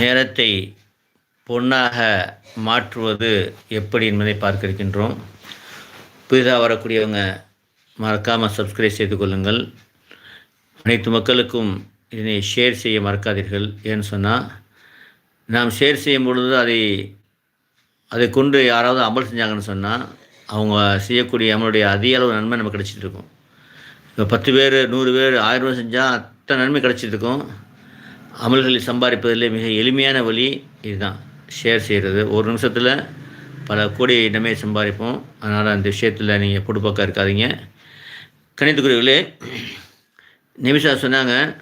நேரத்தை பொன்னாக மாற்றுவது எப்படி என்பதை பார்க்க இருக்கின்றோம் புதிதாக வரக்கூடியவங்க மறக்காமல் சப்ஸ்கிரைப் செய்து கொள்ளுங்கள். அனைத்து மக்களுக்கும் இதனை ஷேர் செய்ய மறக்காதீர்கள் ஏன்னு சொன்னால் நாம் ஷேர் செய்யும் பொழுது அதை அதை கொண்டு யாராவது அமல் செஞ்சாங்கன்னு சொன்னால் அவங்க செய்யக்கூடிய நம்மளுடைய அதிக அளவு நன்மை நமக்கு கிடச்சிட்டு இருக்கும். இப்போ பத்து பேர் நூறு பேர் ஆயிரம் ரூபாய் செஞ்சால் அத்தனை நன்மை கிடச்சிட்டு இருக்கும். அமல்களை சம்பாதிப்பதில் மிக எளிமையான வழி இதுதான். ஷேர் செய்கிறது ஒரு நிமிஷத்தில் பல கோடி இடமே சம்பாதிப்போம். அதனால் அந்த விஷயத்தில் நீங்கள் பொடுப்பாக்க இருக்காதீங்க. கணித்துக்குரியவர்களே நிமிஷா சொன்னாங்க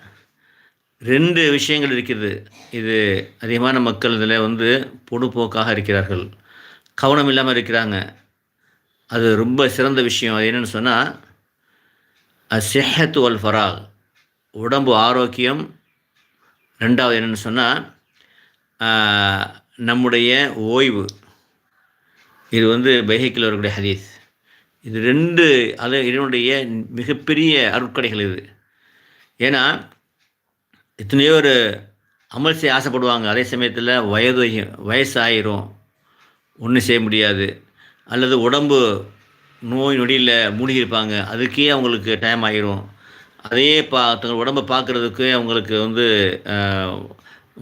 ரெண்டு விஷயங்கள் இருக்கிறது. இது அதிகமான மக்கள் இதில் வந்து பொடுப்போக்காக இருக்கிறார்கள். கவனம் இல்லாமல் இருக்கிறாங்க. அது ரொம்ப சிறந்த விஷயம். அது என்னென்னு சொன்னால் அசெஹத்து அல் ஃபராக் உடம்பு ஆரோக்கியம் ரெண்டாவது என்னென்னு சொன்னால் நம்முடைய ஓய்வு. இது வந்து பைஹைக்கில் வரக்கூடிய ஹதீஸ். இது ரெண்டு அது இதனுடைய மிகப்பெரிய அருட்கடைகள் இது. ஏன்னா எத்தனையோ ஒரு அமல் செய்ய ஆசைப்படுவாங்க. அதே சமயத்தில் வயது வயசாயிரும். ஒன்றும் செய்ய முடியாது. அல்லது உடம்பு நோய் நொடியில் மூழ்கி இருப்பாங்க அதுக்கே அவங்களுக்கு டைம் ஆகிரும் அதையே பா தங்கள் உடம்பை பார்க்குறதுக்கு அவங்களுக்கு வந்து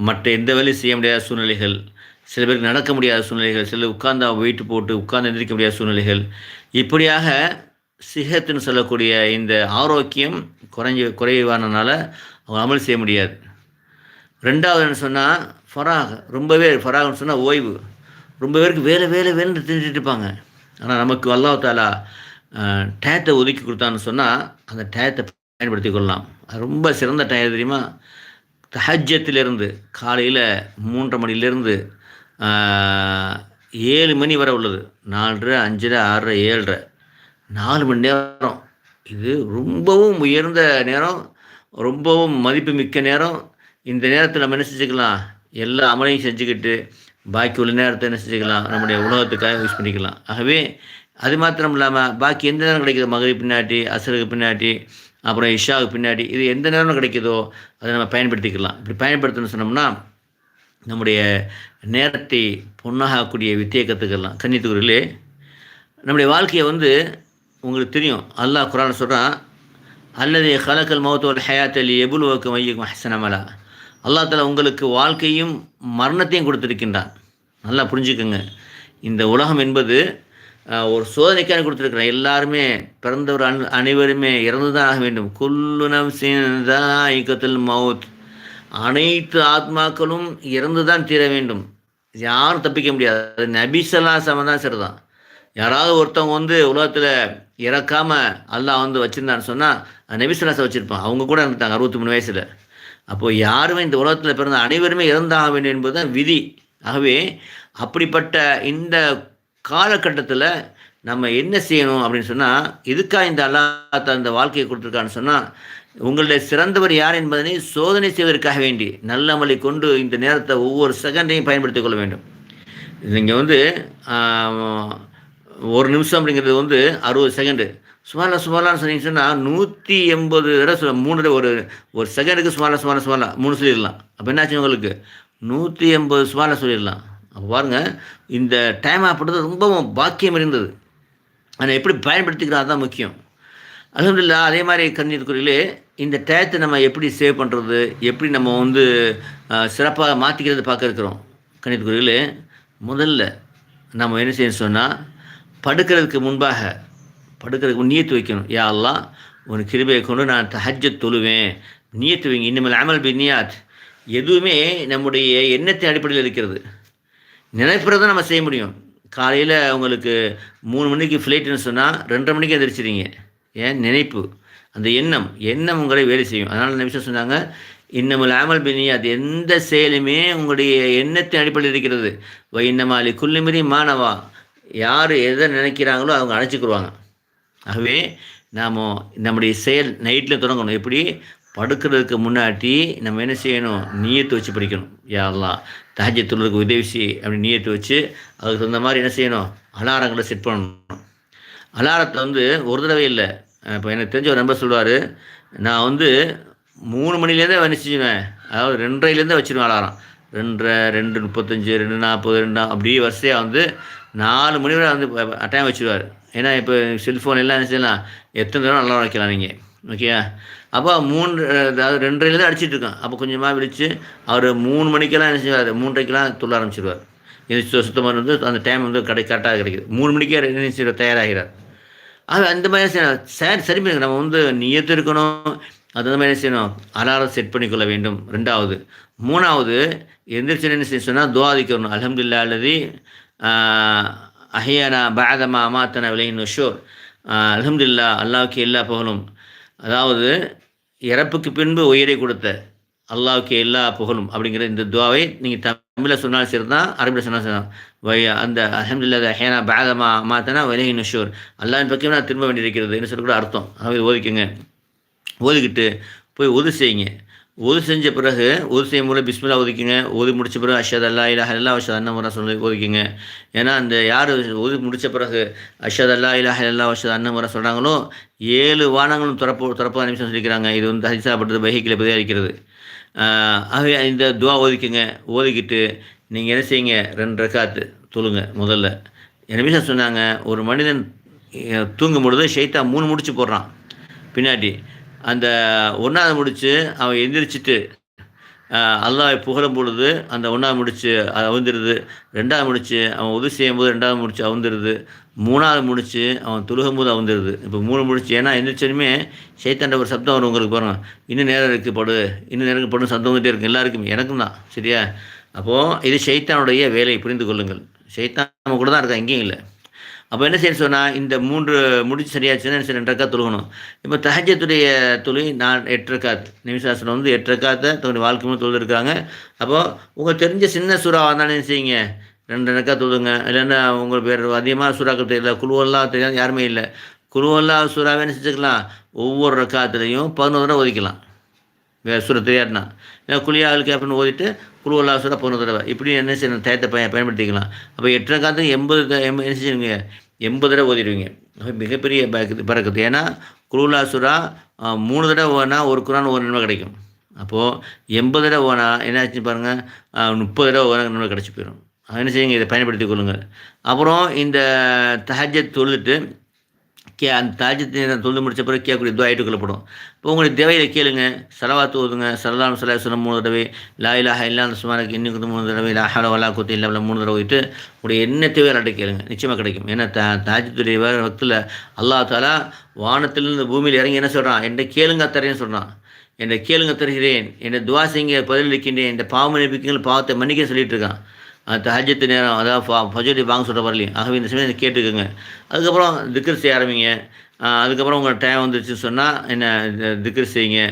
மற்ற எந்த வேலையும் செய்ய முடியாத சூழ்நிலைகள் சில பேருக்கு நடக்க முடியாத சூழ்நிலைகள் சில உட்கார்ந்தா வெயிட் போட்டு உட்கார்ந்து எந்திரிக்க முடியாத சூழ்நிலைகள். இப்படியாக சிகத்துன்னு சொல்லக்கூடிய இந்த ஆரோக்கியம் குறைஞ்சி குறைவானனால அவங்க அமல் செய்ய முடியாது. ரெண்டாவது என்ன சொன்னால் ஃபராக் ரொம்பவே ஃபராக்னு சொன்னால் ஓய்வு. ரொம்ப பேருக்கு வேலை வேலை வேலைன்னு தெரிஞ்சுட்டு இருப்பாங்க. ஆனால் நமக்கு அல்லாஹ் டேத்தை டயத்தை ஒதுக்கி கொடுத்தான்னு சொன்னால் அந்த டயத்தை பயன்படுத்தி கொள்ளலாம் ரொம்ப சிறந்த டயம் தெரியுமா? தஹஜத்திலிருந்து காலையில் மூன்றரை மணிலேருந்து ஏழு மணி வரை உள்ளது. நாலரை அஞ்சரை ஆறரை ஏழரை. நாலு மணி நேரம். இது ரொம்பவும் உயர்ந்த நேரம் ரொம்பவும் மதிப்பு மிக்க நேரம். இந்த நேரத்தில் நம்ம என்ன செஞ்சுக்கலாம்? எல்லா அமலையும் செஞ்சுக்கிட்டு பாக்கி உள்ள நேரத்தை என்ன செஞ்சுக்கலாம்? நம்முடைய உலகத்துக்காக யூஸ் பண்ணிக்கலாம். ஆகவே அது மாத்திரம் இல்லாமல் பாக்கி எந்த நேரம் கிடைக்கிது? மகரி பின்னாடி அசருக்கு பின்னாடி அப்புறம் இஷாவுக்கு பின்னாடி இது எந்த நேரம் கிடைக்குதோ அதை நம்ம பயன்படுத்திக்கலாம். இப்படி பயன்படுத்தணும்னு சொன்னோம்னா நம்முடைய நேரத்தை பொண்ணாகக்கூடிய வித்தியை கற்றுக்கலாம் கன்னித்துக்குரிலே நம்முடைய வாழ்க்கையை வந்து உங்களுக்கு தெரியும். அல்லாஹ் குரான் சொல்கிறான் அல்லது கலக்கல் மௌத்தோல் ஹயாத் அலி எபுலுவக்கு மையம் ஹசனமலா அல்லா தலா உங்களுக்கு வாழ்க்கையும் மரணத்தையும் கொடுத்துருக்கின்றான். நல்லா புரிஞ்சுக்கோங்க. இந்த உலகம் என்பது ஒரு சோதனைக்கான கொடுத்துருக்குறேன். எல்லாருமே பிறந்தவர் அன் அனைவருமே இறந்து தான் ஆக வேண்டும் குல்லுனம் சிந்தாய்கத்தில் மவுத். அனைத்து ஆத்மாக்களும் இறந்து தான் தீர வேண்டும். யாரும் தப்பிக்க முடியாது. நபிசல்லா சமதான் சரிதான் யாராவது ஒருத்தவங்க வந்து உலகத்தில் இறக்காமல் அல்லாஹ் வந்து வச்சுருந்தான்னு சொன்னால் நபிசல்லாசை வச்சுருப்பான் அவங்க கூட இருந்துட்டாங்க அறுபத்தி மூணு வயசில். அப்போது யாருமே இந்த உலகத்தில் பிறந்த அனைவருமே இறந்தாக வேண்டும் என்பது தான் விதி. ஆகவே அப்படிப்பட்ட இந்த காலகட்டத்தில் நம்ம என்ன செய்யணும் அப்படின்னு சொன்னால் இதுக்காக இந்த அல்லாத்த அந்த வாழ்க்கையை கொடுத்துருக்கான்னு சொன்னால் உங்களுடைய சிறந்தவர் யார் என்பதனை சோதனை செய்வதற்காக வேண்டி நல்ல நல்லமலை கொண்டு இந்த நேரத்தை ஒவ்வொரு செகண்டையும் பயன்படுத்திக் கொள்ள வேண்டும். நீங்கள் வந்து ஒரு நிமிஷம் அப்படிங்கிறது வந்து அறுபது செகண்டு சுமாரா சுமாரான்னு சொன்னீங்க சொன்னால் நூற்றி எண்பது தடவை சொல்ல மூணு ஒரு ஒரு செகண்டுக்கு சுமாரா சுமாரா சுமாரா மூணு சொல்லிடலாம். அப்போ என்னாச்சு உங்களுக்கு? நூற்றி எண்பது சுமாரா சொல்லிடலாம். அப்போ பாருங்கள் இந்த டைம் அப்படின்றது ரொம்பவும் பாக்கியம் இருந்தது. அதை எப்படி பயன்படுத்திக்கிறோம் தான் முக்கியம். அலமதுல்லா அதே மாதிரி கண்ணீர்குறையிலே இந்த டயத்தை நம்ம எப்படி சேவ் பண்ணுறது எப்படி நம்ம வந்து சிறப்பாக மாற்றிக்கிறது பார்க்க இருக்கிறோம். கண்ணீர்குறையிலே முதல்ல நம்ம என்ன செய்யணும் சொன்னால் படுக்கிறதுக்கு முன்பாக படுக்கிறதுக்கு நீயத்து வைக்கணும். யா எல்லாம் ஒரு கிருபையை கொண்டு நான் தஹஜ தொழுவேன். நீயத்து வைங்க. இனிமேல் அமல் பி நியாத். எதுவுமே நம்முடைய எண்ணத்தின் அடிப்படையில் இருக்கிறது. நினைப்புறதை நம்ம செய்ய முடியும். காலையில் உங்களுக்கு மூணு மணிக்கு ஃப்ளைட்டுன்னு சொன்னால் ரெண்டரை மணிக்கு எந்திரிச்சிடுங்க ஏன்? நினைப்பு. அந்த எண்ணம். எண்ணம் உங்களை வேலை செய்யும். அதனால் நிமிஷம் சொன்னாங்க இன்னமும் ஆமல் பினி அது எந்த செயலுமே உங்களுடைய எண்ணத்தின் அடிப்படையில் இருக்கிறது. வை இன்னமாலி குள்ளுமிரி மாணவா யார் எதை நினைக்கிறாங்களோ அவங்க அழைச்சிக்கிடுவாங்க ஆகவே நாம் நம்முடைய செயல் நைட்டில் தொடங்கணும். எப்படி? படுக்கிறதுக்கு முன்னாடி நம்ம என்ன செய்யணும்? நீயத்து வச்சு படிக்கணும். யாரெல்லாம் தஹஜ தொழுதுக்கு உதவி செய் அப்படின்னு நீயத்து வச்சு அதுக்கு தகுந்த மாதிரி என்ன செய்யணும்? அலாரங்களை செட் பண்ணணும். அலாரத்தை வந்து ஒரு தடவை இல்லை. இப்போ எனக்கு தெரிஞ்ச ஒரு நம்பர் சொல்லுவார் நான் வந்து மூணு மணிலேருந்தே என்ன செஞ்சுவேன் அதாவது ரெண்டரைலேருந்தே வச்சுருவேன் அலாரம். ரெண்டரை ரெண்டு முப்பத்தஞ்சு ரெண்டு நாற்பது ரெண்டு அப்படியே வரிசையாக வந்து நாலு மணி வரை வந்து டைம் வச்சுருவார். ஏன்னா இப்போ செல்ஃபோன் எல்லாம் என்ன செய்யலாம்? எத்தனை தடவை நல்லா வைக்கலாம் நீங்கள் ஓகேயா அப்போ மூன்று அதாவது ரெண்டரையில் தான் அடிச்சிட்டு இருக்கான். அப்போ கொஞ்சமாக விழிச்சு அவர் மூணு மணிக்கெல்லாம் என்ன செய்வார்? மூன்றரைக்கெல்லாம் துள்ள ஆரம்பிச்சிருவார். இது சுத்தமாக வந்து அந்த டைம் வந்து கடை கரெக்டாக கிடைக்குது. மூணு மணிக்கே என்ன செய்வார் தயாராகிறார். அது அந்த மாதிரி சார் சரி சரி பண்ணுங்க நம்ம வந்து நியத்து இருக்கணும். அது மாதிரி என்ன செய்யணும்? அலாரம் செட் பண்ணிக்கொள்ள வேண்டும். ரெண்டாவது. மூணாவது எந்திரிச்சு என்ன செய்ய சொன்னால் துவாதிக்கணும் அலமதுல்லா அல்லது அஹியானா பாதமா அமாத்தன விலையின் ஷோர் அலமதுல்லா அல்லாவுக்கு எல்லா புகழும். அதாவது இறப்புக்கு பின்பு உயிரை கொடுத்த அல்லாவுக்கு எல்லா புகழும் அப்படிங்கிற இந்த துவாவை நீங்கள் தமிழில் சொன்னாலும் சரி தான் அரபியில் சொன்னாலும் சரி தான் வை அந்த அஹமதுல்லா ஹேனா பேதமா மாத்தனா விலகி நஷூர். அல்லாவின் பக்கம் நான் திரும்ப வேண்டியிருக்கிறது. என்ன சொல்லக்கூட அர்த்தம். அதாவது ஓதிக்கங்க. ஓதிக்கிட்டு போய் உதவி செய்யுங்க. உது செஞ்ச பிறகு உது செய்யும் போது பிஸ்மில்லா ஒதுக்குங்க. ஓதி முடிச்ச பிறகு அஷத் அல்லா இல்லா அல்லா அஷத் அண்ணா முறை சொல்லி ஒதுக்குங்க. ஏன்னா அந்த யார் ஒது முடித்த பிறகு அஷத் அல்லா இல்லா அல்லா அஷத் அண்ணா முறை சொல்கிறாங்களோ ஏழு வானங்களும் திறப்பு திறப்பு நிமிஷம் சொல்லிக்கிறாங்க. இது வந்து ஹரிசாப்பட்டது பைக்கில் பதியாக இருக்கிறது ஆகவே இந்த துவா ஒதுக்குங்க. ஒதுக்கிட்டு நீங்கள் என்ன செய்யுங்க? ரெண்டு ரக்காத்து தொழுங்க முதல்ல. நிமிஷம் சொன்னாங்க ஒரு மனிதன் தூங்கும் பொழுது ஷைத்தா மூணு முடிச்சு போடுறான். பின்னாடி. அந்த ஒன்றாவது முடித்து அவன் எந்திரிச்சிட்டு அல்லாவை புகழும் பொழுது அந்த ஒன்றாவது முடிச்சு அது அவுந்துருது. ரெண்டாவது முடிச்சு அவன் உதவி செய்யும் போது ரெண்டாவது முடிச்சு அவுந்துருது. மூணாவது முடிச்சு அவன் துழுகும் போது அவுந்துருது. இப்போ மூணு முடிச்சு ஏன்னா எந்திரிச்சதுமே சைத்தாண்ட ஒரு சப்தம் வரும் உங்களுக்கு பாருங்க. இன்னும் நேரம் இருக்குது படு. இன்னும் நேரம் படும் சத்தம் வந்துட்டே இருக்கும். எல்லாருக்கும் எனக்கும் தான். சரியா? அப்போது இது சைத்தானுடைய வேலை புரிந்து கொள்ளுங்கள். சைத்தான் நம்ம கூட தான் இருக்கா எங்கேயும் இல்லை. அப்போ என்ன செய்ய சொன்னால் இந்த மூன்று முடிச்சு சரியாச்சுன்னா என்ன செய்ய ரெண்டு ரக்கா தொழுகணும். இப்போ தஹஜத்துடைய துளி நான் எட்டு ரக்காத். நிமிஷாசனம் வந்து எட்டு ரக்காத்தை தன்னுடைய வாழ்க்கை மூலம் தொழுதுருக்காங்க. அப்போது உங்களுக்கு தெரிஞ்ச சின்ன சூறாவாக இருந்தாலும் என்ன செய்யுங்க ரெண்டு ரக்கா தொழுதுங்க இல்லைன்னா உங்கள் பேர் அதிகமாக சுறாக்கள் தெரியல குழுவெல்லாம் தெரியாது யாருமே இல்லை. குழுவெல்லாம் சுறாவே என்ன செஞ்சுக்கலாம்? ஒவ்வொரு ரக்காத்துலேயும் பதினோரு ஒதுக்கலாம். வேறு சூற தெரியாதுனா ஏன்னா குளியாளுக்கு அப்படின்னு ஓதிட்டு குழுவல்லா சூற போன தடவை. இப்படி என்ன செய்யணும்? தயத்தை பயன் பயன்படுத்திக்கலாம். அப்போ எட்டரை காலத்துக்கு எண்பது என்ன செய்யுங்க எண்பது தடவை ஓதிடுவீங்க. அப்போ மிகப்பெரிய பறக்குது பறக்குது ஏன்னா குழுலா சுரா மூணு தடவை ஓனா ஒரு குரான் ஒரு நன்மை கிடைக்கும். அப்போது எண்பது தடவை ஓனா என்ன ஆச்சு பாருங்கள் முப்பது தடவை ஓனா நன்மை கிடச்சி போயிடும். என்ன செய்யுங்க? இதை பயன்படுத்தி கொள்ளுங்கள் அப்புறம் இந்த தஹஜத் தொழுதுட்டு கே அந்த தாஜத்தை நேரம் தொழுது முடித்த பிறகு கேட்கக்கூடிய துவா ஏற்றுக்கொள்ளப்படும் இப்போ உங்களுடைய தேவையில் கேளுங்க. சலவாத்து ஓதுங்க. சரலாம் சலா சொல்ல மூணு தடவை. லா இலாஹ இல்லா அந்த சுமாருக்கு இன்னும் மூணு தடவை. லாஹால ஹல வலா குத்து இல்லை மூணு தடவை போயிட்டு உங்களுடைய என்ன தேவையோ அல்லாட்ட கேளுங்க. நிச்சயமாக கிடைக்கும். ஏன்னா த தாஜத்துடைய வக்தில் அல்லா தாலா வானத்திலிருந்து பூமியில் இறங்கி என்ன சொல்கிறான் என்கிட்ட கேளுங்க தரேன்னு சொல்கிறான் என்னை கேளுங்க தருகிறேன். என்னை துவா செய்யுங்க பதிலளிக்கின்றேன். இந்த பாவம் மன்னிப்புங்கள் பாவத்தை மன்னிக்க சொல்லிட்டு இருக்கான். தஹஜத்து நேரம் அதாவது ஃப ஃபஜோடி வாங்க சொல்கிற வரலையும் ஆகவே இந்த சமயம் கேட்டுக்கோங்க. அதுக்கப்புறம் திக்கர் செய்ய ஆரம்பிங்க. அதுக்கப்புறம் உங்கள் டைம் வந்துருச்சு சொன்னால் என்ன இந்த செய்யுங்க.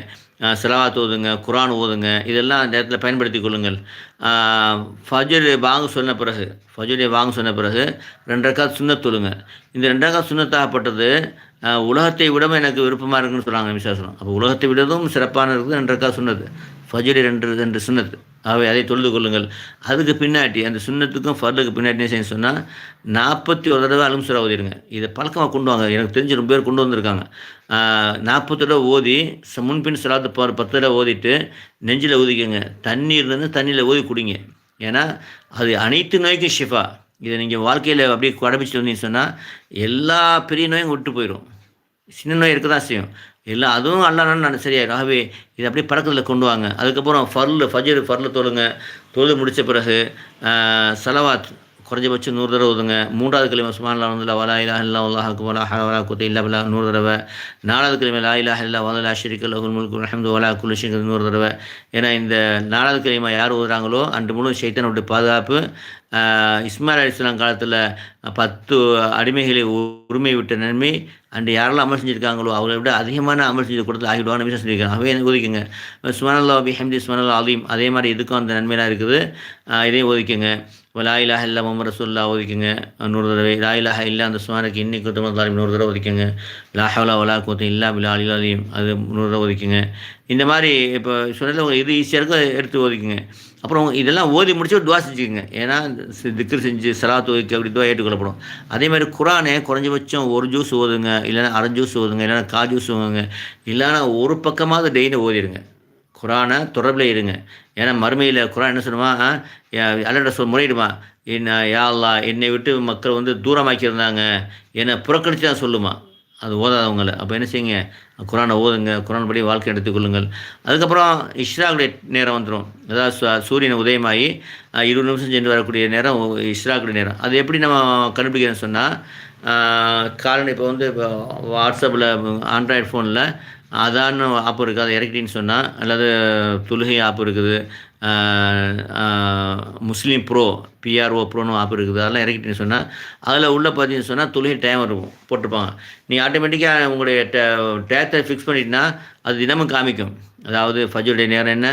செலவாத்து ஓதுங்க குரான் ஓதுங்க. இதெல்லாம் அந்த இடத்துல பயன்படுத்தி கொள்ளுங்கள். ஃபஜர் வாங்க சொன்ன பிறகு ஃபஜரை வாங்க சொன்ன பிறகு ரெண்டு சுண்ணத் தொழுங்க. இந்த ரெண்டு சுண்ணத்தாகப்பட்டது உலகத்தை விடவும் எனக்கு விருப்பமாக இருக்குன்னு சொல்கிறாங்க விசுவாசம் அப்போ உலகத்தை விடவும் சிறப்பான இருக்குது ரெண்டு சுண்ணது ஃபஜ்ரு ரெண்டு என்ற சுண்ணத்து அவை அதை தொழுது கொள்ளுங்கள். அதுக்கு பின்னாடி அந்த சுண்ணத்துக்கும் ஃபர்லுக்கு பின்னாடி செய்ய சொன்னால் நாற்பத்தி ஒரு தடவை அலும்சுரா ஓதிடுங்க. இதை பழக்கமாக கொண்டு வாங்க. எனக்கு தெரிஞ்சு ரொம்ப பேர் கொண்டு வந்திருக்காங்க. நாற்பத்தி தடவை ஓதி ச- முன்பின் சிலாத்து ப பத்து தடவை ஓதிட்டு நெஞ்சில் ஊதிக்கோங்க. தண்ணீர் இருந்து தண்ணியில் ஊதி குடிங்க. ஏன்னா அது அனைத்து நோய்க்கும் ஷிஃபா. இதை நீங்கள் வாழ்க்கையில் அப்படியே கடைபிடிச்சிட்டு வந்தீங்கன்னு சொன்னால் எல்லா பெரிய நோயும் விட்டு போயிடும் சின்ன நோய் இருக்க தான் செய்யும். இல்லை அதுவும் அல்லான்னு நான் சரியாயிடும் ஆகவே இது அப்படியே பழக்கத்தில் கொண்டு வாங்க. அதுக்கப்புறம் ஃபர்லு ஃபஜர் ஃபர்லு தொழுங்க. தொழுது முடித்த பிறகு செலவாத் சலவாத் குறைஞ்சபட்சம் நூறு தடவை ஓதுங்க மூன்றாவது கிழமை சுமான்லா வந்து வலா இலா இல்லா உல்லாஹ் வலா ஹல வலா இல்லா பில்லா நூறு தடவை. நாலாவது கிழமை லா இலா இல்லா வலா ஷரிக் லஹுல் முல்கு அஹமது வலா குலுஷிங்கிறது நூறு தடவை. ஏன்னா இந்த நாலாவது கிழமை யார் ஓதுறாங்களோ அன்று முழு சைத்தனுடைய பாதுகாப்பு. ஆஹ், இஸ்மாயில் அலிஸ்லாம் காலத்தில் பத்து அடிமைகளை உரிமை விட்ட நன்மை அண்டு யாரெல்லாம் அமல் செஞ்சுருக்காங்களோ அவளை விட அதிகமான அமல் செஞ்சு கொடுத்து ஆகிடுவாங்க விஷயம் சொல்லியிருக்காங்க. அவை ஒதுக்குங்க? சுமனல்லா பி ஹம்தி சுமனல்லா அலீம் அதே மாதிரி இதுக்கும் அந்த நன்மையெல்லாம் இருக்குது. இதையும் ஒதுக்குங்க. இப்போ இலாஹ இல்லா முகமது ரசூல்லா ஒதுக்குங்க. நூறு தடவை லாயிலாக இல்லை இல்லா அந்த சுமாருக்கு இன்னைக்கு குத்தமத்தாலும் நூறு தடவை ஒதுக்குங்க. லாஹவலா வலா கூத்து இல்லா பிலா அலி அது நூறு தடவை ஒதுக்குங்க. இந்த மாதிரி இப்போ சொன்னதில் உங்களுக்கு இது ஈஸியாக இருக்கோ எடுத்து ஒதுக்குங்க. அப்புறம் இதெல்லாம் ஓதி முடிச்சு ஒரு துவா செஞ்சுக்கோங்க. ஏன்னா திக்கர் செஞ்சு சலாத்து ஒதுக்கி அப்படி துவா ஏற்றுக்கொள்ளப்படும். அதே மாதிரி குரானே குறைஞ்சபட்சம் ஒரு ஜூஸ் ஓதுங்க. இல்லைன்னா அரை ஜூஸ் ஓதுங்க. இல்லைன்னா கா ஜூஸ் ஓதுங்க. இல்லைன்னா ஒரு பக்கமாவது டெய்லி ஓதிடுங்க குரானை தொடர்பில் இருங்க. ஏன்னா மறுமையில் குரான் என்ன சொல்லுமா? அல்லட சொல் முறையிடுமா? என்ன யாழ்லா என்னை விட்டு மக்கள் வந்து தூரமாக்கியிருந்தாங்க என்னை புறக்கணித்து தான் சொல்லுமா? அது ஓதாதவங்கள அப்போ என்ன செய்யுங்க? குரானை ஓதுங்க. குரான் படி வாழ்க்கை எடுத்துக்கொள்ளுங்கள் அதுக்கப்புறம் இஷ்ராக்குடைய நேரம் வந்துடும் அதாவது சு- சூரியன் உதயமாகி இருபது நிமிஷம் சென்று வரக்கூடிய நேரம் இஷ்ராக்குடைய நேரம். அது எப்படி நம்ம கண்டுபிடிக்கிறேன்னு சொன்னால் காலனி இப்போ வந்து இப்போ வாட்ஸ்அப்பில் ஆண்ட்ராய்டு ஃபோனில் அதான்னு ஆப் இருக்குது. அதை இறக்கிட்டின்னு சொன்னால் அல்லது தொழுகை ஆப் இருக்குது. முஸ்லீம் ப்ரோ பிஆர்ஓ ப்ரோன்னு ஆப் இருக்குது. அதெல்லாம் இறக்கிட்டின்னு சொன்னால் அதில் உள்ள பார்த்தீங்கன்னு சொன்னால் தொழுகை டைம் இருக்கும் போட்டிருப்பாங்க. நீ ஆட்டோமேட்டிக்காக உங்களுடைய டே டேத்தை ஃபிக்ஸ் பண்ணிட்டினா அது தினமும் காமிக்கும். அதாவது ஃபஜ்ருடைய நேரம் என்ன?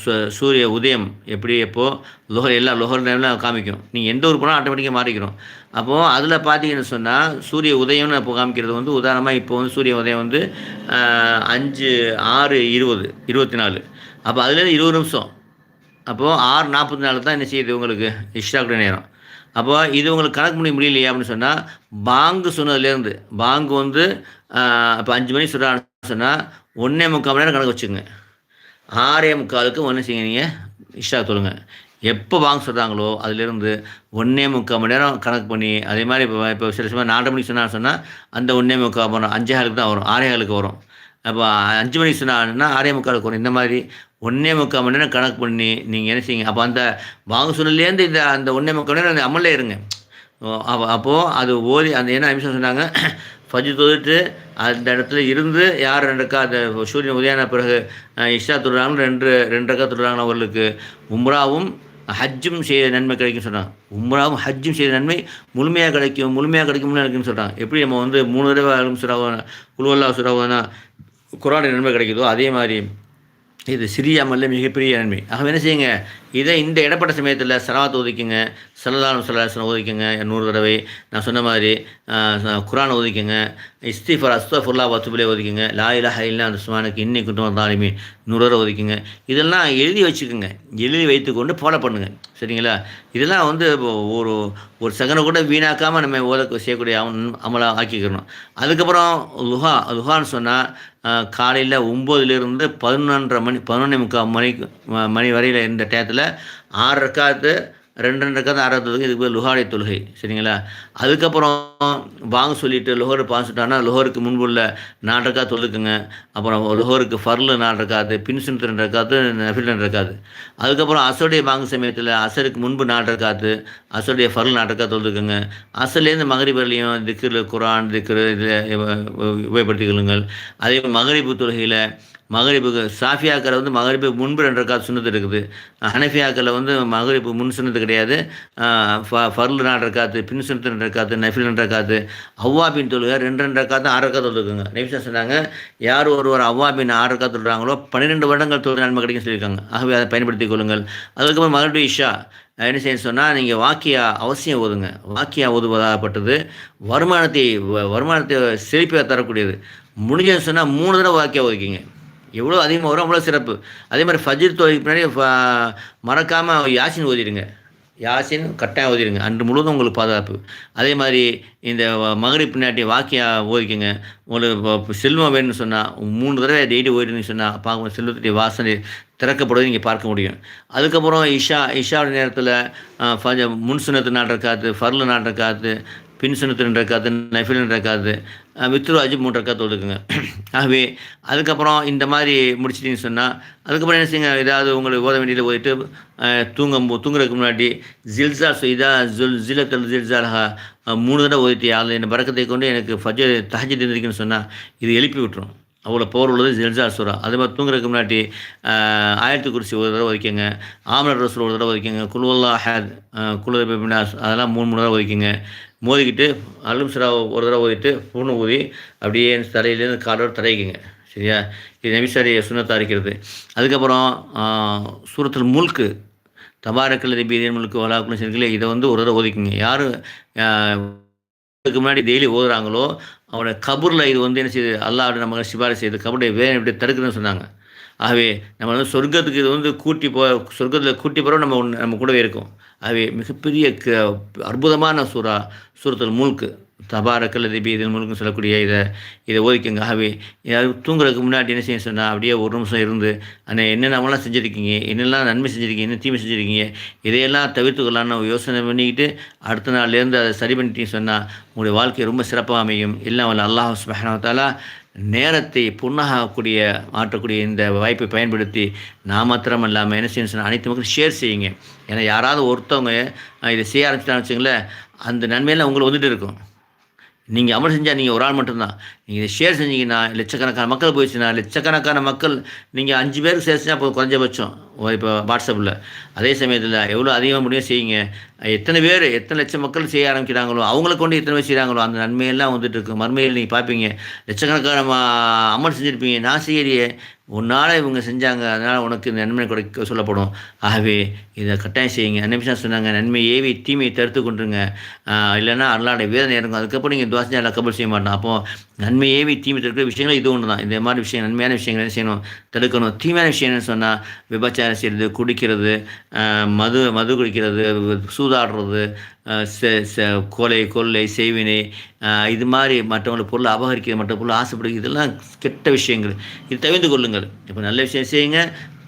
சு- சூரிய உதயம் எப்படி? எப்போது லோகர் எல்லா லோகர் நேரம் காமிக்கும் நீங்கள் எந்த ஒரு போனால் ஆட்டோமேட்டிக்காக மாறிக்கிறோம். அப்போது அதில் பார்த்தீங்கன்னு சொன்னால் சூரிய உதயம்னு இப்போ காமிக்கிறது வந்து உதாரணமாக இப்போ வந்து சூரிய உதயம் வந்து அஞ்சு ஆறு இருபது இருபத்தி நாலு அப்போ அதுலேருந்து இருபது நிமிஷம். அப்போது ஆறு நாற்பத்தி நாலு தான் என்ன செய்யுது உங்களுக்கு? இஷ்டாக்குடைய நேரம். அப்போ இது உங்களுக்கு கணக்கு பண்ணி முடியலையா அப்படின்னு சொன்னால் பாங்கு சொன்னதுலேருந்து பாங்கு வந்து இப்போ அஞ்சு மணி சொல்கிறான்னு சொன்னால் ஒன்றே முக்கால் மணி நேரம் கணக்கு வச்சுங்க ஆறே முக்காலுக்கு ஒன்று செய்யுங்க. நீங்கள் இஷ்டா சொல்லுங்க. எப்போ வாங்க சொல்கிறாங்களோ அதுலேருந்து ஒன்றே முக்கால் மணி நேரம் கணக்கு பண்ணி அதே மாதிரி இப்போ இப்போ சில சமயம் நாலரை மணிக்கு சொன்னால் சொன்னால் அந்த ஒன்றே முக்கால் மணி அஞ்சே காலுக்கு தான் வரும் ஆறே காலுக்கு வரும். அப்போ அஞ்சு மணிக்கு சொன்னாங்கன்னா ஆறே முக்காலுக்கு வரும். இந்த மாதிரி ஒன்றே முக்கால் மணி நேரம் கணக்கு பண்ணி நீங்கள் என்ன செய்யுங்க? அப்போ அந்த வாங்க சொன்னதுலேருந்து இந்த அந்த ஒன்றே முக்கால் மணி நேரம் அந்த அமல்ல இருங்க. அப்போ அப்போது அது ஓதி அந்த என்ன நிமிஷம் சொன்னாங்க? ஃபஜ்ஜு தொழுதுட்டு அந்த இடத்துல இருந்து யார் ரெண்டுக்கா அந்த சூரியன் உதயான பிறகு அஹ், இஷா ரெண்டு ரெண்டு ரக்கா அவர்களுக்கு. உம்ராவும் ஹஜ்ஜும் செய்த நன்மை கிடைக்கும் சொன்னான். உம்ராவும் ஹஜ்ஜும் செய்த நன்மை முழுமையாக கிடைக்கும் முழுமையாக கிடைக்கும்னு இருக்குன்னு சொல்கிறான் எப்படி நம்ம வந்து மூணு தடவை ஆளும் சுறாவோனா குழுவல்லா சுறாவோனா குரான் நன்மை கிடைக்குதோ அதே மாதிரி இது சிறிய அமல்ல மிகப்பெரிய நன்மை. ஆக என்ன செய்யுங்க? இதை இந்த இடப்பட்ட சமயத்தில் சலாத் ஒதுக்குங்க சல்லல்லாஹு சல்லாஹ் ஒதுக்குங்க நூறு தடவை. நான் சொன்ன மாதிரி குரான் ஒதுக்குங்க இஸ்திஃபர் அஸ்தஃபுல்லா வத்துபிலே ஒதுக்குங்க லாயிலா ஹைலா அந்த சுமானுக்கு இன்னி குட்டும் தாலிமி நூறு தடவை ஒதுக்குங்க. இதெல்லாம் எழுதி வச்சுக்கோங்க. எழுதி வைத்துக்கொண்டு ஃபாலோ பண்ணுங்கள் சரிங்களா? இதெல்லாம் வந்து ஒரு ஒரு செகண்டை கூட வீணாக்காமல் நம்ம ஓத செய்யக்கூடிய அமலாக அமலா ஆக்கிக்கிறணும் அதுக்கப்புறம் லுஹா லுஹான்னு சொன்னால் காலையில் ஒம்போதுலேருந்து பதினொன்றரை மணி பதினொன்றே முக்கால் மணிக்கு மணி வரையில் இந்த டயத்தில் ஆறு ரக்காத்து ரெண்டு ரெண்டு ரக்காத்து ஆறு தொழுகை இதுக்கு பேர் லுஹாடைய தொழுகை சரிங்களா? அதுக்கப்புறம் வாங்க சொல்லிட்டு லுஹர் பாசிட்டானா லுஹருக்கு முன்புள்ள நாலு ரக்கா தொழுக்குங்க அப்புறம் லுஹருக்கு ஃபர்லு நாலு ரக்காத்து பின்சுன் ரெண்டு ரக்காத்து நஃபில் ரெண்டு ரக்காத்து. அதுக்கப்புறம் அசருடைய வாங்க சமயத்தில் அசருக்கு முன்பு நாலு ரக்காத்து அசருடைய ஃபர்ல் நாலு ரக்கா தொழுதுக்குங்க அசர்லேருந்து மகரிப் வரலையும் திக்கில் குரான் திக்கிற இதில் உபயோகப்படுத்திக் கொள்ளுங்கள். அதே மகரிப்பு தொழுகையில் மகரிப்புக்கு சாஃபியாக்கள் வந்து மகரிப்பு முன்பு ரெண்டு ரக்காத் சுண்ணத்து இருக்குது. ஹனஃபியாக்களில் வந்து மகரிப்பு முன் சுண்ணத்து கிடையாது. ஃபர்ல் நாலு ரக்காத்து பின் சுண்ணத்து ரெண்டு ரக்காத்து நஃபில் ரெண்டு ரக்காத்து அவ்வாபின் தொழுகை ரெண்டு ரெண்டு ரக்காத்து ஆறு ரக்காத்து தொழுகுங்க நெபிசா சொன்னாங்க யார் ஒருவர் அவ்வாபின் ஆறு ரக்காத்து தொழுறாங்களோ பன்னிரெண்டு வருடங்கள் தொழில் நன்மை கிடைக்கும் சொல்லியிருக்காங்க. ஆகவே அதை பயன்படுத்திக் கொள்ளுங்கள். அதுக்கப்புறம் மகரிப்பு இஷா என்ன செய்ய சொன்னால் நீங்கள் வாக்கியா அவசியம் ஓதுங்க. வாக்கியா ஓதுவதாகப்பட்டது வருமானத்தை வ- வருமானத்தை செழிப்பாக தரக்கூடியது. முடிஞ்சதுன்னு சொன்னால் மூணு தடவை வாக்கியா ஓதிக்கிங்க. எவ்வளோ அதிகமாக வரும் அவ்வளோ சிறப்பு. அதே மாதிரி ஃபஜிர் தொழிலுக்கு பின்னாடி மறக்காமல் யாசின் ஓதிடுங்க. யாசின் கட்டாயம் ஓதிடுங்க. அன்று முழுவதும் உங்களுக்கு பாதுகாப்பு. அதே மாதிரி இந்த மகரி பின்னாடி வாக்கியா ஓதிக்குங்க. உங்களுக்கு செல்வம் வேணும்னு சொன்னால் மூணு தடவை டெய்லி ஓடினு சொன்னால் பார்க்கும் செல்வத்துடைய வாசனை திறக்கப்படுவதை நீங்கள் பார்க்க முடியும். அதுக்கப்புறம் இஷா இஷாவோட நேரத்தில் ஃபஜ முன் சுனத்து நாட்டுறக்காத்து ஃபர்லு நாட்டுறக்காத்து பின் சுனத்து ரெண்டு நஃபில் ரெண்டு வித்ரு அஜிப் மூன்று ரக்காத்து ஒதுக்குங்க ஆகவே அதுக்கப்புறம் இந்த மாதிரி முடிச்சிட்டிங்கன்னு சொன்னால் அதுக்கப்புறம் என்ன செய்யுங்க? ஏதாவது உங்களுக்கு ஓத வேண்டியதில் போயிட்டு தூங்கும் போ- தூங்குறதுக்கு முன்னாடி ஜில்சா சுயிதா ஜுல் ஜிலக்கல் ஜில்சாலஹா மூணு தடவை ஓதிட்டியா அதில் என்ன பறக்கத்தை கொண்டு எனக்கு ஃபஜ்ர் தஹஜி இருந்திருக்குன்னு சொன்னால் இது எழுப்பி விட்டுரும். அவ்வளோ பவர் உள்ளது ஜெல்ஜா சூரா அதே மாதிரி தூங்குறதுக்கு முன்னாடி ஆயிரத்து குறிச்சி ஒரு தடவை ஒதுக்கிங்க ஆமலர் ரசூல் ஒரு தடவை ஒதுக்கிங்க குலுவல்லா ஹேத் குலு பினாஸ் அதெல்லாம் மூணு மூணு தடவை ஒதுக்கிங்க மோதிக்கிட்டு அலும் சுரா ஒரு தடவை ஊதிட்டு பூணு ஊதி அப்படியே தலையிலேருந்து காலோடு தரைக்குங்க சரியா? இது நபிசாரி சுண்ணத்தா இருக்கிறது. அதுக்கப்புறம் சூரத்தில் சூரத்துல் முல்க்கு தபாரக்கல் ரபீரியன் முழுக்கு வலாக்குன்னு சொல்லிக்கல இதை வந்து ஒரு தடவை ஒதுக்குங்க யார் இதுக்கு முன்னாடி டெய்லி ஓதுறாங்களோ அவனோட கபூரில் இது வந்து என்ன செய்யுது? அல்லாஹ் நம்ம சிபாரிசு செய்யுது. கபருடைய வேதனை எப்படி தடுக்குதுன்னு சொன்னாங்க. ஆகவே நம்ம வந்து சொர்க்கத்துக்கு இது வந்து கூட்டி போ சொர்க்கத்தில் கூட்டி போகிறோம் நம்ம ஒன்று நம்ம கூடவே இருக்கும். அவை மிகப்பெரிய க அற்புதமான சூறா சூரத்தில் மூழ்க்கு தபாரக்கல் திபி இது முழுக்க சொல்லக்கூடிய இதை இதை ஓதிக்கங்க ஆகவே ஏதாவது தூங்குறதுக்கு முன்னாடி என்ன செய்ய சொன்னால் அப்படியே ஒரு நிமிஷம் இருந்து அந்த என்னென்னலாம் செஞ்சுருக்கீங்க? என்னெல்லாம் நன்மை செஞ்சுருக்கீங்க? என்ன தீமை செஞ்சுருக்கீங்க? இதையெல்லாம் தவிர்த்துக்கலான்னு யோசனை பண்ணிக்கிட்டு அடுத்த நாள்லேருந்து அதை சரி பண்ணிட்டீங்கன்னு சொன்னால் உங்களுடைய வாழ்க்கை ரொம்ப சிறப்பாக அமையும். எல்லாம் வல்ல அல்லாஹ் சுபஹானத்தாலா நேரத்தை புண்ணாகக்கூடிய மாற்றக்கூடிய இந்த வாய்ப்பை பயன்படுத்தி நான் மாத்திரம் இல்லாமல் என்ன செய்யணும் சொன்னால் அனைத்து மக்களும் ஷேர் செய்யுங்க. ஏன்னா யாராவது ஒருத்தவங்க இதை செய்ய ஆரம்பிச்சிட்டான்னு வச்சுங்களேன் அந்த நன்மையெல்லாம் உங்களுக்கு வந்துட்டு இருக்கும். நீங்கள் அமல் செஞ்சால் நீங்கள் ஒரு ஆள் மட்டும்தான். நீங்கள் இதை ஷேர் செஞ்சீங்கன்னா லட்சக்கணக்கான மக்கள் போயிடுச்சுன்னா லட்சக்கணக்கான மக்கள் நீங்கள் அஞ்சு பேருக்கு ஷேர் செஞ்சால் அப்போ குறைஞ்சபட்சம். இப்போ வாட்ஸ்அப்பில் அதே சமயத்தில் எவ்வளோ அதிகமாக முடியும் செய்யுங்க எத்தனை பேர் எத்தனை லட்சம் மக்கள் செய்ய ஆரம்பிக்கிறாங்களோ அவங்கள கொண்டு எத்தனை பேர் செய்கிறாங்களோ அந்த நன்மையெல்லாம் வந்துட்டு இருக்கு. மறுமையில் நீங்கள் பார்ப்பீங்க. லட்சக்கணக்கான அமல் செஞ்சுருப்பீங்க. நான் செய்யலையே. உன்னால் இவங்க செஞ்சாங்க அதனால் உனக்கு இந்த நன்மை கிடைக்க சொல்லப்படும். ஆகவே இதை கட்டாயம் செய்யுங்க. நிமிஷம் சொன்னாங்க நன்மை ஏவி தீமையை தடுத்து கொண்டுருங்க இல்லைன்னா அல்லாடைய வேதனை இறங்கும். அதுக்கப்புறம் நீங்கள் துவாசனை கபல் செய்ய மாட்டோம் அப்போ நன்மையே தீமை தடுக்கிற விஷயங்கள் இது ஒன்று தான் இந்த மாதிரி விஷயம் நன்மையான விஷயங்கள் என்ன செய்யணும்? தடுக்கணும். தீமையான விஷயம் என்ன சொன்னால் விபச்சாரம் செய்கிறது குடிக்கிறது மது மது குடிக்கிறது சூதாடுறது கொலை கொள்ளை செய்வினை இது மாதிரி மற்றவங்களை பொருளை அபகரிக்கிறது மற்ற பொருள் ஆசைப்படுகிறது இதெல்லாம் கெட்ட விஷயங்கள். இது தவிர்த்து கொள்ளுங்கள். இப்போ நல்ல விஷயம் செய்யுங்க.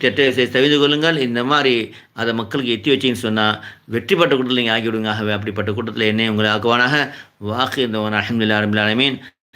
கெட்ட விஷயம் தவிர்த்து கொள்ளுங்கள். இந்த மாதிரி அதை மக்களுக்கு எத்தி வச்சிங்கன்னு சொன்னால் வெற்றி பட்ட கூட்டத்தில் நீங்கள் ஆகிவிடுங்க ஆகவே அப்படிப்பட்ட கூட்டத்தில் என்னை உங்களை ஆக்குவானாக. வாக்கு இந்த அஹமதுல்லா அரபில்